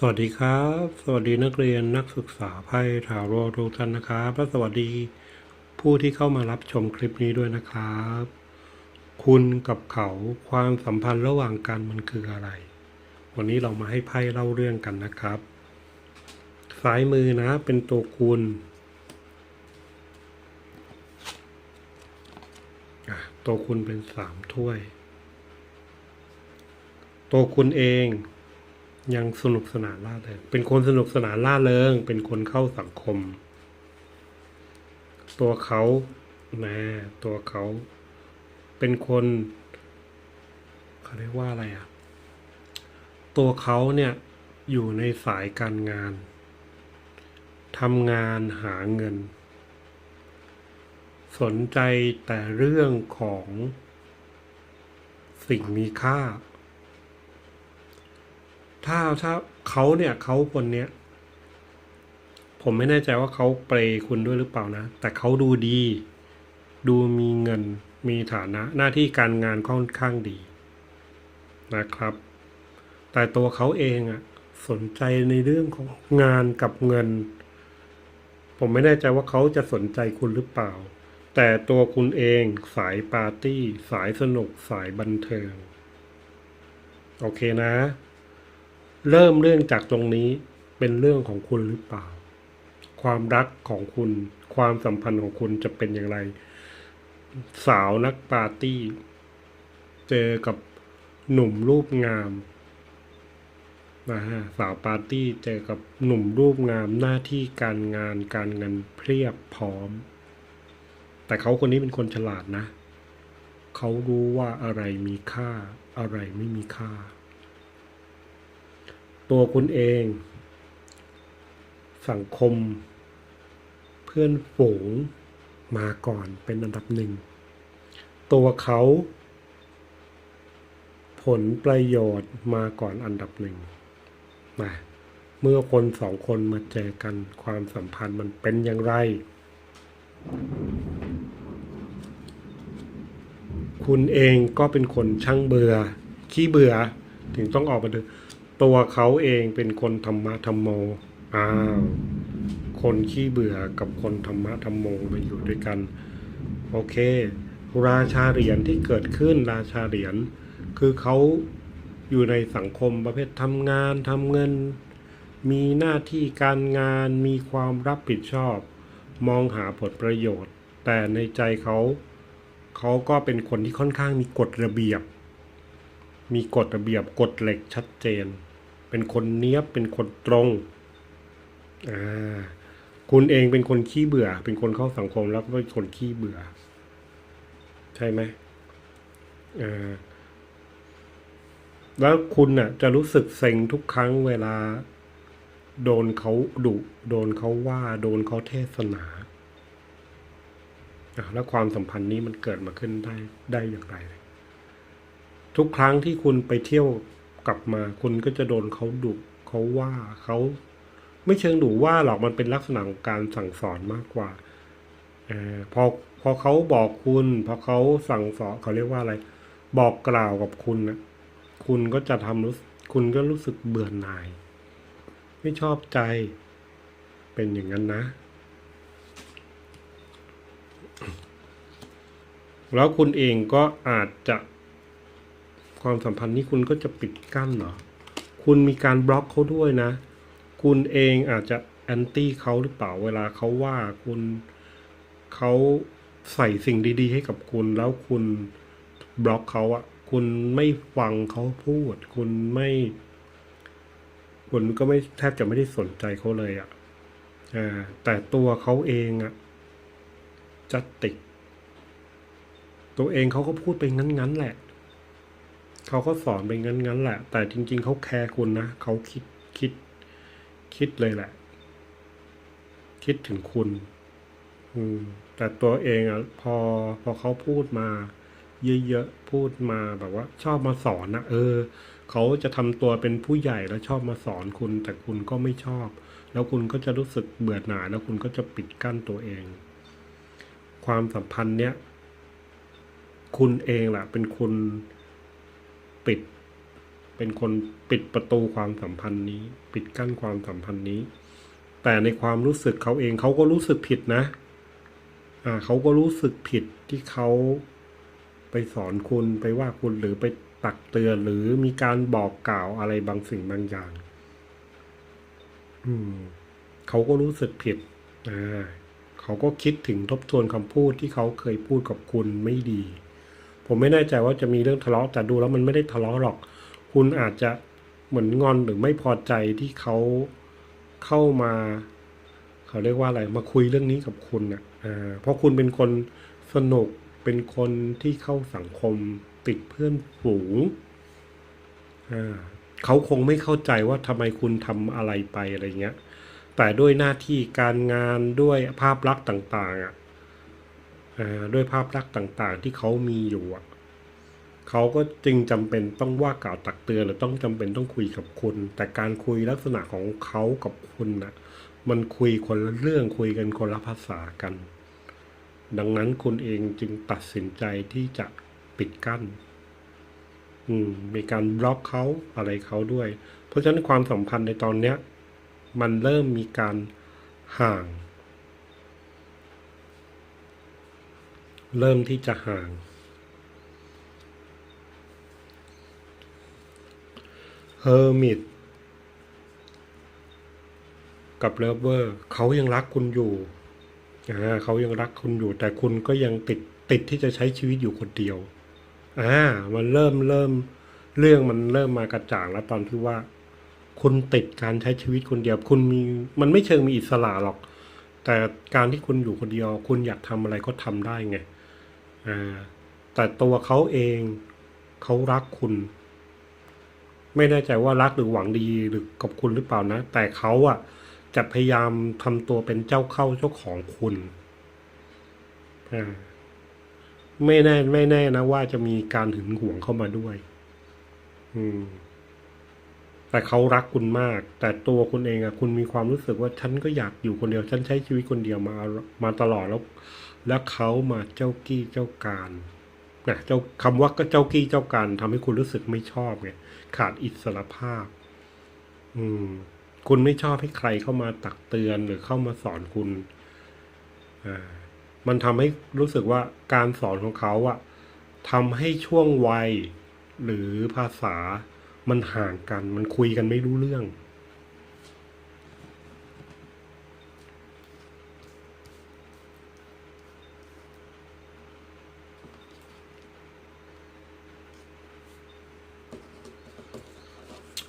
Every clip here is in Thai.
สวัสดีครับ สวัสดีนักเรียนนักศึกษาไพ่ทาโร่ทุกท่านนะครับและสวัสดีผู้ที่เข้ามารับชมคลิปนี้ด้วยนะครับ คุณกับเขาความสัมพันธ์ระหว่างกันมันคืออะไร วันนี้เรามาให้ไพ่เล่าเรื่องกันนะครับซ้ายมือนะเป็นตัวคุณ ตัวคุณเป็นสามถ้วย ตัวคุณเอง ยังสนุกสนานล่าเริงเป็นคนสนุกสนานล่าเริง เป็นคนเข้าสังคม ตัวเขาแนะตัวเขา เป็นคนเขาเรียกว่าอะไรอะ ตัวเขาเนี่ยอยู่ในสายการงานทำงานหาเงิน สนใจแต่เรื่องของสิ่งมีค่า ถ้าถ้าเขาเนี่ยเขาคนเนี้ยผมไม่แน่ใจว่าเขาเปรย์คุณด้วยหรือเปล่านะ แต่เขาดูดี ดูมีเงิน มีฐานะ หน้าที่การงานค่อนข้างดีนะครับ แต่ตัวเขาเองอะสนใจในเรื่องของงานกับเงิน ผมไม่แน่ใจว่าเขาจะสนใจคุณหรือเปล่า แต่ตัวคุณเองสายปาร์ตี้ สายสนุก สายบันเทิง โอเคนะ เริ่มเรื่องจากตรงนี้เป็นเรื่องของคุณหรือเปล่า ความรักของคุณ ความสัมพันธ์ของคุณจะเป็นอย่างไร สาวนักปาร์ตี้ เจอกับหนุ่มรูปงามนะฮะสาวปาร์ตี้เจอกับหนุ่มรูปงามหน้าที่การงานการเงินเพียบพร้อม แต่เขาคนนี้เป็นคนฉลาดนะ เขารู้ว่าอะไรมีค่าอะไรไม่มีค่า ตัวคุณเอง สังคม เพื่อนฝูงมาก่อนเป็นอันดับหนึ่ง ตัวเขา ผลประโยชน์มาก่อนอันดับหนึ่งนะเมื่อคนสองคนมาเจอกันความสัมพันธ์มันเป็นอย่างไร คุณเองก็เป็นคนช่างเบื่อ ขี้เบื่อ ถึงต้องออกมาเดิน ตัวเขาเองเป็นคนธรรมะธรรมโม อ้าว คนขี้เบื่อกับคนธรรมะธรรมโมมาอยู่ด้วยกัน โอเค ราชาเหรียญที่เกิดขึ้นราชาเหรียญคือเขาอยู่ในสังคมประเภททำงานทำเงิน มีหน้าที่การงานมีความรับผิดชอบ มองหาผลประโยชน์ แต่ในใจเขาเขาก็เป็นคนที่ค่อนข้างมีกฎระเบียบ มีกฎระเบียบกฎเหล็กชัดเจน เป็นคนเนี้ยบเป็นคนตรงอ่าคุณเองเป็นคนขี้เบื่อ เป็นคนเข้าสังคมแล้วก็เป็นคนขี้เบื่อ ใช่ไหมอ่าแล้วคุณน่ะ จะรู้สึกเซ็งทุกครั้งเวลา โดนเขาดุโดนเขาว่า โดนเขาเทศนาแล้วความสัมพันธ์นี้มันเกิดมาขึ้นได้ได้อย่างไร ทุกครั้งที่คุณไปเที่ยว กลับมาคุณก็จะโดนเขาดุเขาว่าเขาไม่เชิงดุว่าหรอกมันเป็นลักษณะของการสั่งสอนมากกว่าอพอพอเขาบอกคุณ พอเขาสั่งสอนเขาเรียกว่าอะไร บอกกล่าวกับคุณนะคุณก็จะทำรู้คุณก็รู้สึกเบื่อหน่าย ไม่ชอบใจเป็นอย่างนั้นนะ แล้วคุณเองก็อาจจะ ความสัมพันธ์นี้คุณก็จะปิดกั้นเหรอ คุณมีการบล็อกเขาด้วยนะ คุณเองอาจจะแอนตี้เขาหรือเปล่าเวลาเขาว่าคุณเขาใส่สิ่งดี ๆ ให้กับคุณแล้วคุณบล็อกเขาอะคุณไม่ฟังเขาพูด คุณไม่ คุณก็ไม่แทบจะไม่ได้สนใจเขาเลยอะอ่าแต่ตัวเขาเองอะจะติด ตัวเองเขาก็พูดไปงั้นๆแหละ เขาก็สอนไปงั้นๆแหละ แต่จริง ๆเขาแคร์คุณนะเขาคิดคิดคิดเลยแหละ คิดถึงคุณ อืม แต่ตัวเองอะพอพอเขาพูดมาเยอะๆพูดมาแบบว่า ชอบมาสอนนะเออเขาจะทำตัวเป็นผู้ใหญ่แล้วชอบมาสอนคุณ แต่คุณก็ไม่ชอบ แล้วคุณก็จะรู้สึกเบื่อหน่ายแล้วคุณก็จะปิดกั้นตัวเอง ความสัมพันธ์เนี้ยคุณเองแหละเป็นคน ปิด เป็นคนปิดประตูความสัมพันธ์นี้ ปิดกั้นความสัมพันธ์นี้ แต่ในความรู้สึกเขาเองเขาก็รู้สึกผิดนะอ่าเขาก็รู้สึกผิดที่เขาไปสอนคุณไปว่าคุณหรือไปตักเตือนหรือมีการบอกกล่าวอะไรบางสิ่งบางอย่าง อืมเขาก็รู้สึกผิดอ่าเขาก็คิดถึงทบทวนคำพูดที่เขาเคยพูดกับคุณไม่ดี ผมไม่แน่ใจว่าจะมีเรื่องทะเลาะแต่ดูแล้วมันไม่ได้ทะเลาะหรอก คุณอาจจะเหมือนงอนหรือไม่พอใจที่เขาเข้ามา เขาเรียกว่าอะไรมาคุยเรื่องนี้กับคุณอะอ่าเพราะคุณเป็นคนสนุกเป็นคนที่เข้าสังคมติดเพื่อนฝูงอ่าเขาคงไม่เข้าใจว่าทำไมคุณทำอะไรไปอะไรเงี้ย แต่ด้วยหน้าที่การงานด้วยภาพลักษณ์ต่าง ๆอะอ่า ด้วยภาพลักษณ์ต่าง ๆ ที่เขามีอยู่เขาก็จึงจำเป็นต้องว่ากล่าวตักเตือนหรือต้องจำเป็นต้องคุยกับคุณ แต่การคุยลักษณะของเขากับคุณนะมันคุยคนละเรื่องคุยกันคนละภาษากัน ดังนั้นคุณเองจึงตัดสินใจที่จะปิดกั้น อืม มีการบล็อกเขาอะไรเขาด้วย เพราะฉะนั้นความสัมพันธ์ในตอนเนี้ย มันเริ่มมีการห่าง เริ่มที่จะห่าง เฮอร์มิตกับเลเวอร์เขายังรักคุณอยู่อ่าเขายังรักคุณอยู่ แต่คุณก็ยังติดติดที่จะใช้ชีวิตอยู่คนเดียวอ่ามันเริ่มเริ่มเรื่องมันเริ่มมากระจ่างแล้วตอนที่ว่า คุณติดการใช้ชีวิตคนเดียว คุณมีมันไม่เชิงมีอิสระหรอก แต่การที่คุณอยู่คนเดียว คุณอยากทำอะไรก็ทำได้ไง แต่ตัวเขาเองเขารักคุณ ไม่แน่ใจว่ารักหรือหวังดีหรือกับคุณหรือเปล่านะ แต่เขาอะ จะพยายามทำตัวเป็นเจ้าเข้าเจ้าของคุณไม่แน่ไม่แน่นะว่าจะมีการหึงหวงเข้ามาด้วย อืม แต่เขารักคุณมาก แต่ตัวคุณเองอะคุณมีความรู้สึกว่าฉันก็อยากอยู่คนเดียว ฉันใช้ชีวิตคนเดียวมามาตลอดแล้ว แล้วเขามาเจ้ากี้เจ้าการนะเจ้าคำว่าก็เจ้ากี้เจ้าการทำให้คุณรู้สึกไม่ชอบไงขาดอิสรภาพ อืม คุณไม่ชอบให้ใครเข้ามาตักเตือนหรือเข้ามาสอนคุณอ่ามันทำให้รู้สึกว่าการสอนของเขาอะทำให้ช่วงวัยหรือภาษามันห่างกัน มันคุยกันไม่รู้เรื่อง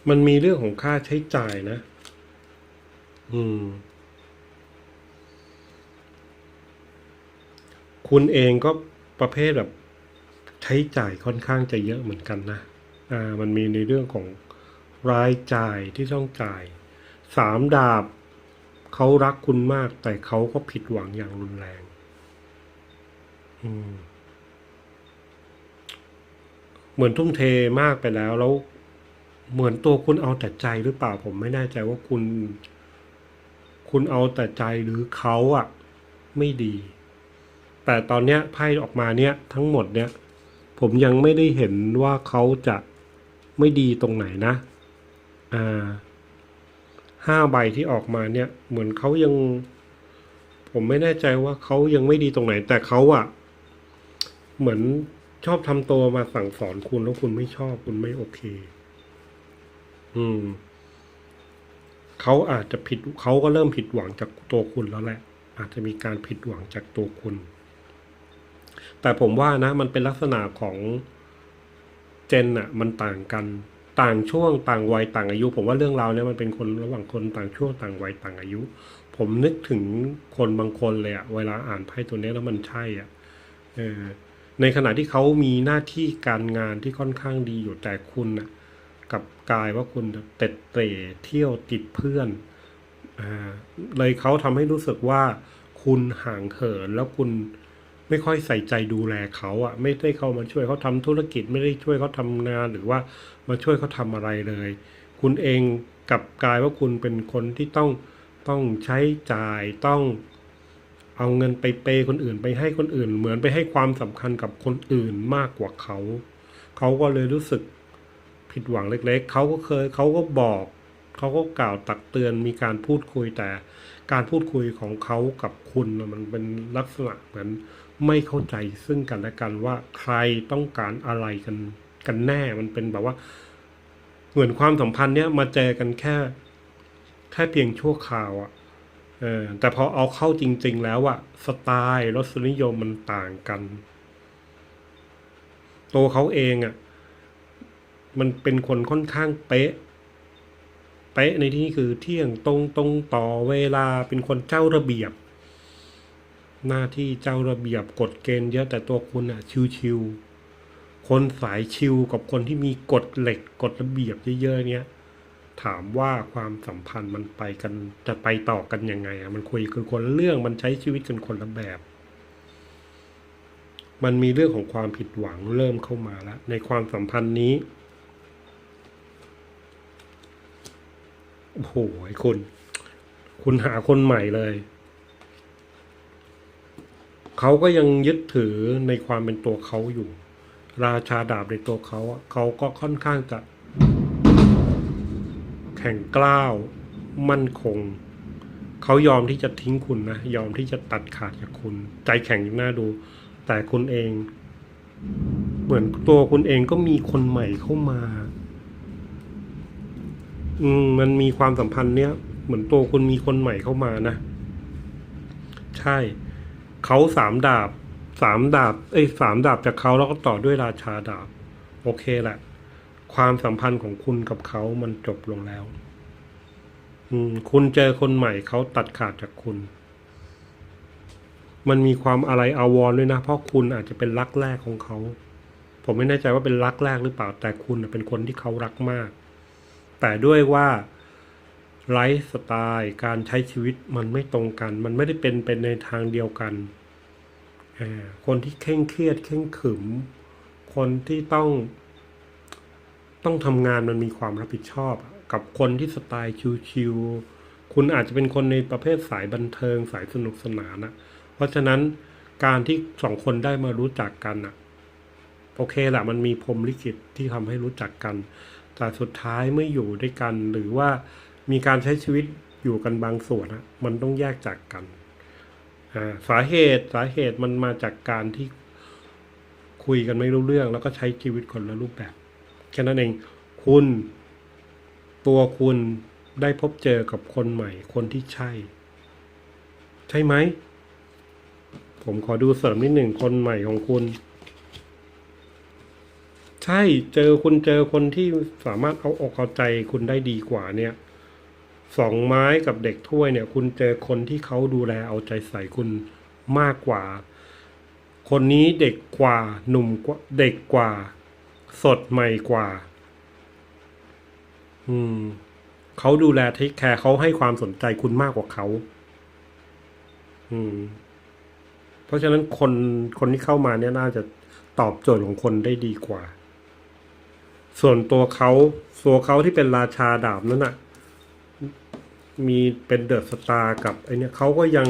มันมีเรื่องของค่าใช้จ่ายนะ อืม คุณเองก็ประเภทแบบ ใช้จ่ายค่อนข้างจะเยอะเหมือนกันนะ อ่า มันมีในเรื่องของรายจ่ายที่ต้องจ่าย สามดาบ เขารักคุณมาก แต่เขาก็ผิดหวังอย่างรุนแรง อืม เหมือนทุ่มเทมากไปแล้วแล้ว เหมือนตัวคุณเอาแต่ใจหรือเปล่าผมไม่แน่ใจว่าคุณ คุณเอาแต่ใจหรือเขาอะไม่ดี แต่ตอนเนี้ยไพ่ออกมาเนี้ยทั้งหมดเนี้ยผมยังไม่ได้เห็นว่าเขาจะไม่ดีตรงไหนนะ อ่าห้าใบที่ออกมาเนี่ย เหมือนเขายัง ผมไม่แน่ใจว่าเขายังไม่ดีตรงไหน แต่เขาอะเหมือนชอบทำตัวมาสั่งสอนคุณแล้วคุณไม่ชอบคุณไม่โอเค อืมเขาอาจจะผิดเขาก็เริ่มผิดหวังจากตัวคุณแล้วแหละ อาจจะมีการผิดหวังจากตัวคุณ แต่ผมว่านะ มันเป็นลักษณะของเจนอะมันต่างกัน ต่างช่วงต่างวัยต่างอายุ ผมว่าเรื่องราวเนี้ยมันเป็นคนระหว่างคนต่างช่วงต่างวัยต่างอายุ ผมนึกถึงคนบางคนเลยอะเวลาอ่านไพ่ตัวนี้แล้วมันใช่อะเออในขณะที่เขามีหน้าที่การงานที่ค่อนข้างดีอยู่แต่คุณนะ กับกายว่าคุณเต็ดเตร่เที่ยวติดเพื่อนอเลยเขาทำให้รู้สึกว่าคุณห่างเหินแล้วคุณไม่ค่อยใส่ใจดูแลเขาอะไม่ได้เข้ามาช่วยเขาทำธุรกิจไม่ได้ช่วยเขาทำงานหรือว่ามาช่วยเขาทำอะไรเลย คุณเองกับกายว่าคุณเป็นคนที่ต้องต้องใช้จ่ายต้องเอาเงินไปเปย์คนอื่นไปให้คนอื่น เหมือนไปให้ความสำคัญกับคนอื่นมากกว่าเขา เขาก็เลยรู้สึก ผิดหวังเล็ก ๆ เขาก็เคยเขาก็บอกเขาก็กล่าวตักเตือนมีการพูดคุยแต่ การพูดคุยของเขากับคุณมันเป็นลักษณะเหมือนไม่เข้าใจซึ่งกันและกันว่าใครต้องการอะไรกันกันแน่มันเป็นแบบว่า เหมือนความสัมพันธ์เนี้ยมาเจอกันแค่ แค่เพียงชั่วคราวอะ่ะเออแต่พอเอาเข้าจริง ๆ แล้วอะสไตล์รสนิยมมันต่างกัน ตัวเขาเองอะ มันเป็นคนค่อนข้างเป๊ะ เป๊ะในที่นี้คือเที่ยงตรงตรงต่อเวลาเป็นคนเจ้าระเบียบ หน้าที่เจ้าระเบียบกฎเกณฑ์เยอะแต่ตัวคุณอะชิวๆคนสายชิวกับคนที่มีกฎเหล็กกฎระเบียบเยอะๆเนี้ยถามว่าความสัมพันธ์มันไปกันจะไปต่อกันยังไงอะมันคุยกันคนเรื่องมันใช้ชีวิตกันคนละแบบ มันมีเรื่องของความผิดหวังเริ่มเข้ามาแล้วในความสัมพันธ์นี้ โอ้โหคุณ คุณหาคนใหม่เลย เขาก็ยังยึดถือในความเป็นตัวเขาอยู่ ราชาดาบในตัวเขาอะเขาก็ค่อนข้างจะ แข่งกล้าว มั่นคง เขายอมที่จะทิ้งคุณนะ ยอมที่จะตัดขาดจากคุณ ใจแข็งอยู่หน่าดู แต่คุณเอง เหมือนตัวคุณเองก็มีคนใหม่เข้ามา อืมมันมีความสัมพันธ์เนี้ยเหมือนตัวคุณมีคนใหม่เข้ามานะ ใช่ เขาสามดาบ สามดาบ เอ้ยสามดาบจากเขาแล้วก็ต่อด้วยราชาดาบ โอเคแหละ ความสัมพันธ์ของคุณกับเขามันจบลงแล้ว อืม คุณเจอคนใหม่เขาตัดขาดจากคุณ มันมีความอะไรอาวรด้วยนะ เพราะคุณอาจจะเป็นรักแรกของเขา ผมไม่แน่ใจว่าเป็นรักแรกหรือเปล่า แต่คุณเป็นคนที่เขารักมาก แต่ด้วยว่าไลฟ์สไตล์การใช้ชีวิตมันไม่ตรงกัน มันไม่ได้เป็นเป็นในทางเดียวกันคนที่เคร่งเครียดเคร่งขรึม คนที่ต้อง ต้องทำงานมันมีความรับผิดชอบ กับคนที่สไตล์ชิวๆคุณอาจจะเป็นคนในประเภทสายบันเทิงสายสนุกสนานนะเพราะฉะนั้นการที่สองคนได้มารู้จักกันอะโอเคแหละมันมีพรมลิขิตที่ทำให้รู้จักกัน แต่สุดท้ายเมื่ออยู่ด้วยกัน หรือว่ามีการใช้ชีวิตอยู่กันบางส่วนอะมันต้องแยกจากกันสาเหตุสาเหตุมันมาจากการที่คุยกันไม่รู้เรื่อง แล้วก็ใช้ชีวิตคนละรูปแบบแค่นั้นเองคุณตัวคุณได้พบเจอกับคนใหม่ คนที่ใช่ ใช่ไหม ผมขอดูเสริมนิดหนึ่งคนใหม่ของคุณ ช่ เจอคุณเจอคนที่สามารถเอาอกเอาใจคุณได้ดีกว่าเนี่ยสองไม้กับเด็กถ้วยเนี่ย คุณเจอคนที่เขาดูแลเอาใจใส่คุณมากกว่า คนนี้เด็กกว่าหนุ่มกว่าเด็กกว่า สดใหม่กว่า อืมเขาดูแลเทคแคร์เขาให้ความสนใจคุณมากกว่าเขาอืม เพราะฉะนั้นคนคนที่เข้ามาเนี่ยน่าจะตอบโจทย์ของคนได้ดีกว่า ส่วนตัวเขาตัวเขาที่เป็นราชาดาบนั้นน่ะ มีเป็นเดอะสตาร์กับไอเนี่ยเขาก็ยัง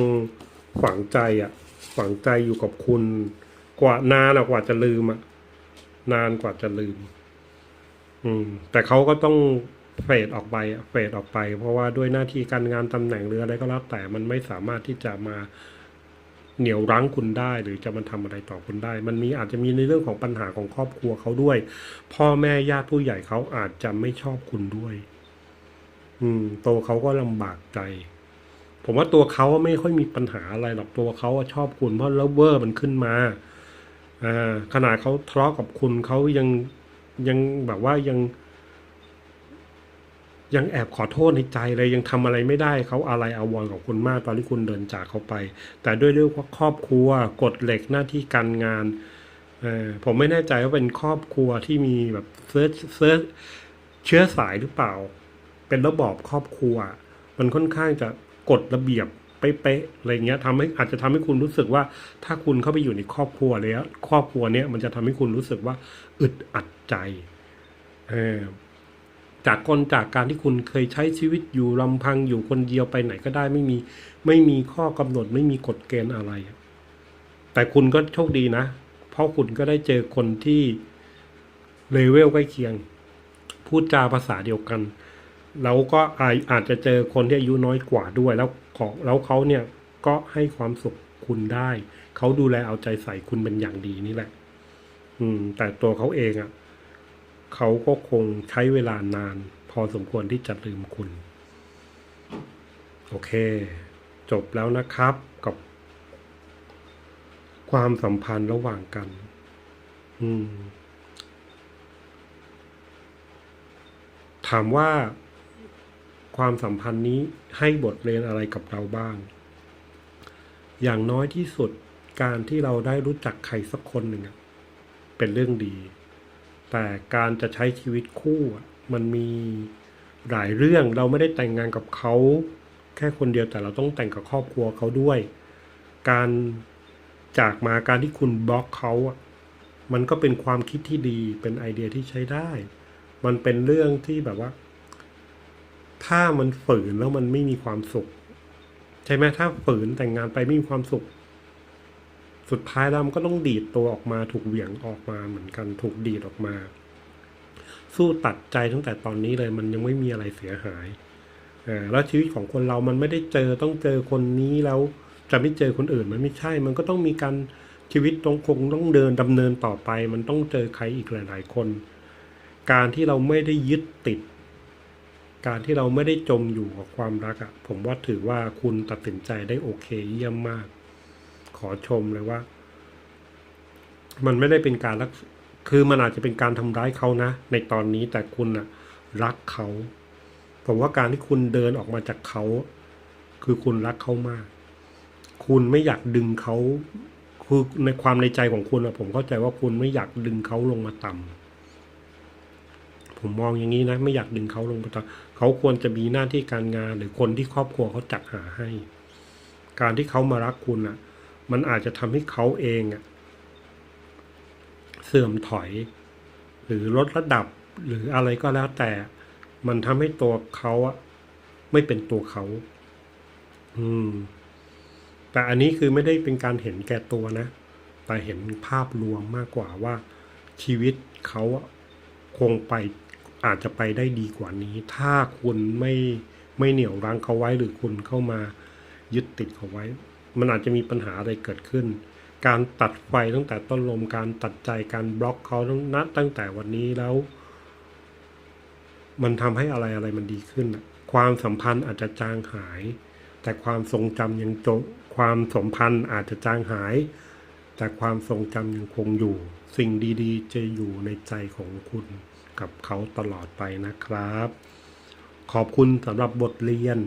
ฝังใจอะ ฝังใจอยู่กับคุณ กว่านานกว่าจะลืมอะ นานกว่าจะลืม อืม แต่เขาก็ต้องเฟดออกไปอะเฟดออกไป เพราะว่าด้วยหน้าที่การงานตำแหน่งหรืออะไรก็แล้วแต่มันไม่สามารถที่จะมา เหนี่ยวรั้งคุณได้ หรือจะมาทำอะไรต่อคุณได้ มันมีอาจจะมีในเรื่องของปัญหาของครอบครัวเขาด้วย พ่อแม่ญาติผู้ใหญ่เขาอาจจะไม่ชอบคุณด้วย อืม โตวเขาก็ลำบากใจผมว่าตัวเขาไม่ค่อยมีปัญหาอะไรหรอกตัวเขาชอบคุณเพราะเลเวอร์มันขึ้นมาอ่าขนาดเขาทะเลาะกับคุณเขายังยังแบบว่ายัง ยังแอบขอโทษในใจเลยยังทำอะไรไม่ได้เขาอะไรอาวรกับคุณมากตอนที่คุณเดินจากเขาไป แต่ด้วยเรื่องว่าครอบครัวกฎเหล็กหน้าที่การงานเออผมไม่แน่ใจว่าเป็นครอบครัวที่มีแบบเซิร์ชเซิร์ชเชื้อสายหรือเปล่า เป็นระบอบครอบครัว มันค่อนข้างจะกฎระเบียบเป๊ะๆอะไรเงี้ยทำให้อาจจะทำให้คุณรู้สึกว่า ถ้าคุณเข้าไปอยู่ในครอบครัวแล้ว ครอบครัวเนี้ยมันจะทำให้คุณรู้สึกว่าอึดอัดใจเออ จากคนจากการที่คุณเคยใช้ชีวิตอยู่ลำพังอยู่คนเดียวไปไหนก็ได้ไม่มี ไม่มีข้อกำหนดไม่มีกฎเกณฑ์อะไร แต่คุณก็โชคดีนะ เพราะคุณก็ได้เจอคนที่เลเวลใกล้เคียง พูดจาภาษาเดียวกันแล้วก็อาอาจจะเจอคนที่อายุน้อยกว่าด้วย แล้วของแล้วเขาเนี่ยก็ให้ความสุขคุณได้ เขาดูแลเอาใจใส่คุณเป็นอย่างดีนี่แหละ อืม แต่ตัวเขาเองอะ่ะ เขาก็คงใช้เวลานาน พอสมควรที่จะลืมคุณ โอเค จบแล้วนะครับกับ ความสัมพันธ์ระหว่างกัน อืม ถามว่าความสัมพันธ์นี้ให้บทเรียนอะไรกับเราบ้าง อย่างน้อยที่สุดการที่เราได้รู้จักใครสักคนหนึ่งเป็นเรื่องดี แต่การจะใช้ชีวิตคู่มันมีหลายเรื่องเราไม่ได้แต่งงานกับเขาแค่คนเดียวแต่เราต้องแต่งกับครอบครัวเขาด้วย การจากมาการที่คุณบล็อกเขาอะมันก็เป็นความคิดที่ดีเป็นไอเดียที่ใช้ได้ มันเป็นเรื่องที่แบบว่า ถ้ามันฝืนแล้วมันไม่มีความสุข ใช่ไหมถ้าฝืนแต่งงานไปไม่มีความสุข สุดท้ายแล้วมันก็ต้องดีดตัวออกมาถูกเหวี่ยงออกมาเหมือนกันถูกดีดออกมา สู้ตัดใจตั้งแต่ตอนนี้เลยมันยังไม่มีอะไรเสียหายอ่าแล้วชีวิตของคนเรามันไม่ได้เจอต้องเจอคนนี้แล้วจะไม่เจอคนอื่นมันไม่ใช่ มันก็ต้องมีการชีวิตต้องคงต้องเดินดำเนินต่อไป มันต้องเจอใครอีกหลาย ๆ คน การที่เราไม่ได้ยึดติด การที่เราไม่ได้จมอยู่กับความรักอะผมว่าถือว่าคุณตัดสินใจได้โอเคเยี่ยมมาก ขอชมเลยว่า มันไม่ได้เป็นการรักคือมันอาจจะเป็นการทำร้ายเขานะ ในตอนนี้แต่คุณอะรักเขาผมว่าการที่คุณเดินออกมาจากเขา คือคุณรักเขามาก คุณไม่อยากดึงเขาคือในความในใจของคุณอะผมเข้าใจว่าคุณไม่อยากดึงเขาลงมาต่ำผมมองอย่างนี้นะ ไม่อยากดึงเขาลงไปต่อเขาควรจะมีหน้าที่การงานหรือคนที่ครอบครัวเขาจัดหาให้ การที่เขามารักคุณอะ มันอาจจะทำให้เขาเองเสื่อมถอย หรือลดระดับหรืออะไรก็แล้วแต่ มันทำให้ตัวเขาอะไม่เป็นตัวเขา อืม แต่อันนี้คือไม่ได้เป็นการเห็นแก่ตัวนะ แต่เห็นภาพรวมมากกว่าว่า ชีวิตเขาคงไปอาจจะไปได้ดีกว่านี้ ถ้าคุณไม่ไม่เหนี่ยวรั้งเขาไว้หรือคุณเข้ามายึดติดเขาไว้ มันอาจจะมีปัญหาอะไรเกิดขึ้น การตัดไฟตั้งแต่ต้นลม การตัดใจการบล็อกเขาตั้งณตั้งแต่วันนี้แล้ว มันทำให้อะไรอะไรมันดีขึ้น ความสัมพันธ์อาจจะจางหาย แต่ความทรงจำยังจงความสัมพันธ์อาจจะจางหาย แต่ความทรงจำยังคงอยู่ สิ่งดีๆ จะอยู่ในใจของคุณกับเขาตลอดไปนะครับ ขอบคุณสำหรับบทเรียน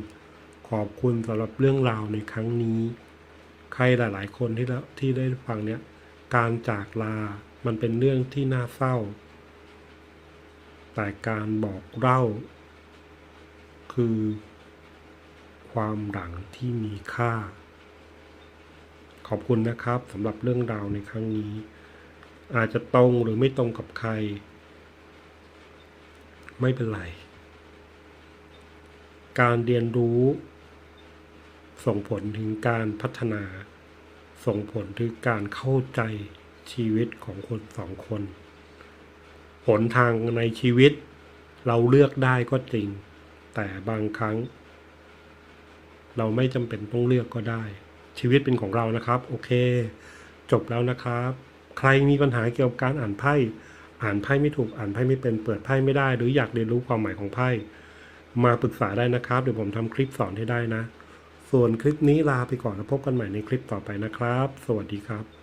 ขอบคุณสำหรับเรื่องราวในครั้งนี้ ใครหลาย ๆ คนที่แล้วที่ได้ฟังเนี่ยการจากลา มันเป็นเรื่องที่น่าเศร้า แต่การบอกเล่า คือ ความหลังที่มีค่า ขอบคุณนะครับสำหรับเรื่องราวในครั้งนี้ อาจจะตรงหรือไม่ตรงกับใคร ไม่เป็นไร การเรียนรู้ ส่งผลถึงการพัฒนา ส่งผลถึงการเข้าใจชีวิตของคนสองคน หนทางในชีวิต เราเลือกได้ก็จริง แต่บางครั้ง เราไม่จำเป็นต้องเลือกก็ได้ ชีวิตเป็นของเรานะครับ โอเค จบแล้วนะครับ ใครมีปัญหาเกี่ยวกับการอ่านไพ่ อ่านไพ่ไม่ถูกอ่านไพ่ไม่เป็นเปิดไพ่ไม่ได้ หรืออยากเรียนรู้ความหมายของไพ่มาปรึกษาได้นะครับ เดี๋ยวผมทำคลิปสอนให้ได้นะ ส่วนคลิปนี้ลาไปก่อนแล้วพบกันใหม่ในคลิปต่อไปนะครับ สวัสดีครับ